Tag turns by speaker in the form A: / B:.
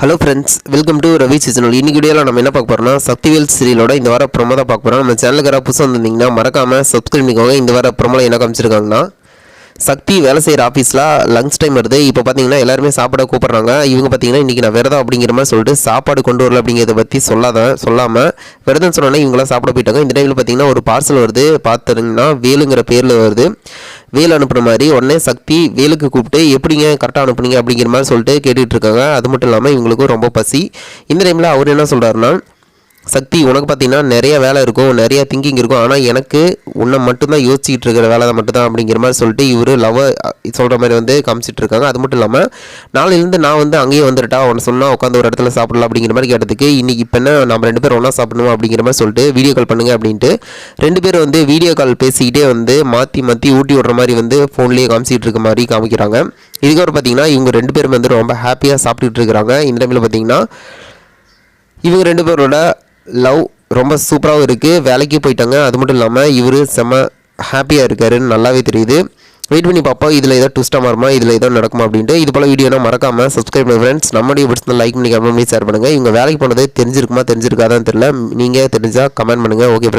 A: Hello friends welcome to Ravi seasonal இன்னைக்கு வீடியோவில் நம்ம என்ன பார்க்க போகிறோம்னா சக்திவேல் சீரியலோட இந்த வார ப்ரொமோ தான் பார்க்க போகிறோம் நம்ம சேனலுக்கு யாராவது புதுசாக வந்திருந்தீங்கன்னா மறக்காமல் சப்ஸ்கிரைப் பண்ணிக்கோங்க. இந்த வார ப்ரொமோல என்ன காமிச்சிருக்காங்கன்னா சக்தி வேலை செய்கிற ஆஃபீஸில் லஞ்ச் டைம் வருது. இப்போ பார்த்தீங்கன்னா எல்லாருமே சாப்பிட கூப்பிட்றாங்க. இவங்க பார்த்தீங்கன்னா இன்றைக்கி நான் விரதம் அப்படிங்கிற மாதிரி சொல்லிட்டு சாப்பாடு கொண்டு வரல அப்படிங்கிறத பற்றி சொல்லாத சொல்லாமல் விரதம் சொன்னோன்னே இவங்களாம் சாப்பிட போயிட்டாங்க. இந்த டைமில் பார்த்தீங்கன்னா ஒரு பார்சல் வருது. பார்த்துருங்கன்னா வேலுங்கிற பேரில் வருது. வேல் அனுப்புன மாதிரி உடனே சக்தி வேலுக்கு கூப்பிட்டு எப்படிங்க கரெக்டாக அனுப்புனீங்க? அப்படிங்கிற மாதிரி சொல்லிட்டு கேட்டுட்டு இருக்காங்க. அது மட்டும் இல்லாமல் இவங்களுக்கும் ரொம்ப பசி. இந்த டைமில் அவர் என்ன சொல்கிறாருன்னா சக்தி உனக்கு பார்த்தீங்கன்னா நிறைய வேலை இருக்கும் நிறைய திங்கிங் இருக்கும். ஆனால் எனக்கு உன்னை மட்டும்தான் யோசிச்சுட்டு இருக்கிற வேலை தான் மட்டும்தான் அப்படிங்கிற மாதிரி சொல்லிட்டு இவர் லவ் சொல்கிற மாதிரி வந்து காமிச்சிட்டு இருக்காங்க. அது மட்டும் இல்லாமல் நாளையிலேருந்து நான் வந்து அங்கேயே வந்துட்டா உன்னை சொன்னால் உட்காந்து ஒரு இடத்துல சாப்பிடலாம் அப்படிங்கிற மாதிரி கேட்டதுக்கு இன்னைக்கு இப்போ என்ன நம்ம ரெண்டு பேரும் ஒன்றா சாப்பிடணும் அப்படிங்கிற மாதிரி சொல்லிட்டு வீடியோ கால் பண்ணுங்க அப்படின்ட்டு ரெண்டு பேரும் வந்து வீடியோ கால் பேசிக்கிட்டே வந்து மாற்றி மாற்றி ஊட்டி விடுற மாதிரி வந்து ஃபோன்லேயே காமிச்சிட்டு இருக்க மாதிரி காமிக்கிறாங்க. இதுக்கப்புறம் பார்த்தீங்கன்னா இவங்க ரெண்டு பேரும் வந்து ரொம்ப ஹாப்பியாக சாப்பிட்டுட்டு இருக்கிறாங்க. இந்த டைமில் பார்த்தீங்கன்னா இவங்க ரெண்டு பேரோட லவ் ரொம்ப சூப்பராகவும் இருக்குது வேலைக்கு போயிட்டாங்க. அது மட்டும் இல்லாமல் இவர் செம்ம ஹாப்பியாக இருக்காருன்னு நல்லாவே தெரியுது. வெயிட் பண்ணி பார்ப்போம் இதில் ஏதோ ட்விஸ்ட்டாக மாறுமா? இதில் ஏதோ நடக்குமா அப்படின்ட்டு. இது போல் வீடியோனா மறக்காமல் சப்ஸ்கிரைப் பண்ணி ஃப்ரெண்ட்ஸ் நம்மளுடைய பிடிச்சிருந்தா லைக் பண்ணி கமெண்ட் பண்ணி ஷேர் பண்ணுங்கள் இவங்க வேலைக்கு போனது தெரிஞ்சிருக்குமா தெரிஞ்சிருக்காதான்னு தெரியல. நீங்கள் தெரிஞ்சால் கமெண்ட் பண்ணுங்கள் ஓகே ஃப்ரெண்ட்ஸ்